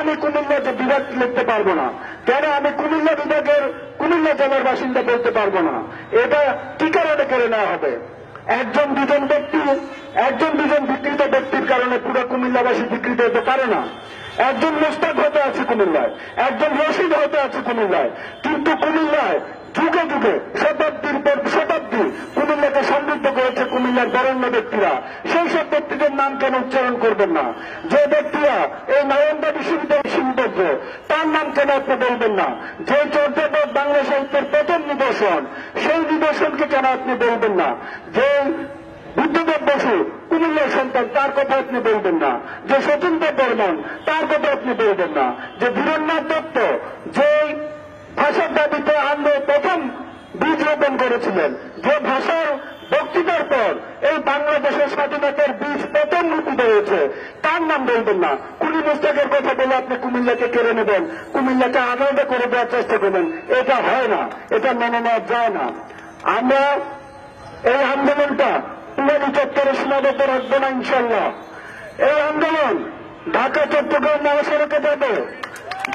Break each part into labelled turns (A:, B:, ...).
A: আমি কুমিল্লা যে বিভাগ লিখতে পারব না। কেন আমি কুমিল্লা বিভাগের কুমিল্লা জেলার বাসিন্দা বলতে পারব না? এটা কি কারণে কেড়ে নেওয়া হবে? একজন দুজন ব্যক্তি, একজন দুজন বিকৃত ব্যক্তির কারণে পুরো কুমিল্লাবাসী বিকৃত হতে পারে না। একজন মুস্তাক হতে আছে কুমিল্লায়, একজন রশিদ হতে আছে কুমিল্লায়। কিন্তু কুমিল্লায় কুমিল্লাকে সমৃদ্ধ করেছে কুমিল্লার বরেণ্য ব্যক্তিরা। সেই সব ব্যক্তিদের নাম কেন উচ্চারণ করবেন না? যে ব্যক্তিরা এই নালন্দা বিশ্ববিদ্যালয়ের সৌন্দর্য তার নাম কেন আপনি বলবেন না? যে চর্যাপদ বাংলা সাহিত্যের প্রথম নিদর্শন, সেই নিদর্শনকে কেন আপনি বলবেন না? যে বুদ্ধদেব বসু, কুমিল্লার সন্তান, তার কথা আপনি বলবেন না? যে সচিন্দ্র বর্মন, তার কথা আপনি বলবেন না? যে বীরেন্দ্রনাথ দত্ত যে ভাষার দাবিতে আন্দোলন প্রথম বীজ রোপণ করেছিলেন। যে ভাষার বক্তৃতার পর এই বাংলাদেশের স্বাধীনতার বীজ প্রথম রূপিত হয়েছে তার নাম বলবেন না। কুলি মুস্তাকের কথা বলে আপনি কুমিল্লাকে কেড়ে নেবেন। কুমিল্লাকে আলাদা করে দেওয়ার চেষ্টা করবেন। এটা হয় না, এটা মেনে নেওয়া যায় না। আমরা এই আন্দোলনটা পুরানি চত্বরে সীমাবদ্ধ রাখব না ইনশাল্লাহ এই আন্দোলন ঢাকা, চট্টগ্রাম, মহাসড়কে যাবে।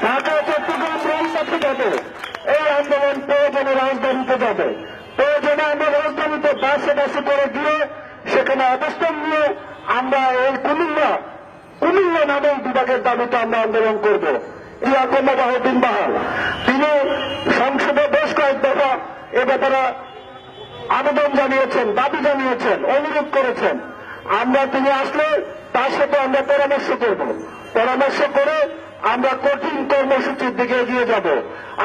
A: ঢাকা, চট্টগ্রাম রেল পথে যাবে। আন্দোলন প্রয়োজনে রাজধানীতে যাবে। প্রয়োজনে আমরা রাজধানীতে বাসে বাসে করে দিয়ে সেখানে অবস্থান নিয়ে আমরা এই কুমিল্লা কুমিল্লা নামের বিভাগের দাবিতে আমরা আন্দোলন করব। ইয়াকুল্লা বাহুদ্দিন বাহার তিনি সংসদে বেশ কয়েক দফা এ ব্যাপারে আবেদন জানিয়েছেন, দাবি জানিয়েছেন, অনুরোধ করেছেন। আমরা তিনি আসলে তার সাথে আমরা পরামর্শ করব। পরামর্শ করে আমরা কঠিন কর্মসূচির দিকে এগিয়ে যাব।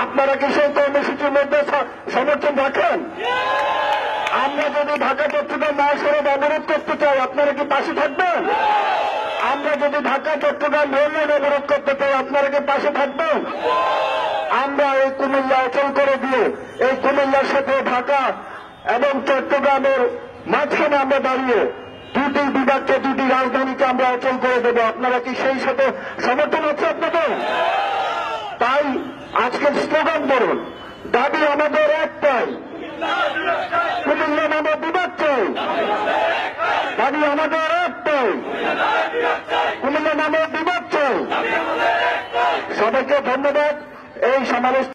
A: আপনারা কি সেই কর্মসূচির মধ্যে সমর্থন রাখেন? আমরা যদি ঢাকা চট্টগ্রাম মহাসড়ক অবরোধ করতে চাই, আপনারা কি পাশে থাকবেন? আমরা যদি ঢাকা চট্টগ্রাম রেল লাইন অবরোধ করতে চাই, আপনারা কি পাশে থাকবেন? আমরা এই কুমিল্লা অচল করে দিয়ে, এই কুমিল্লার সাথে ঢাকা এবং চট্টগ্রামের মাঝখানে আমরা দাঁড়িয়ে দুটি বিভাগকে দুটি রাজধানীকে আমরা অচল করে দেব। আপনারা কি সেই সাথে সমর্থন আছে আপনাদের? তাই আজকের স্লোগান বলুন, দাবি আমাদের একটাই। কুমিল্লা নামে বিভাগ চাই। দাবি আমাদের একটাই। কুমিল্লা নামে বিভাগ চাই। সবাইকে ধন্যবাদ। এই সমাবেশ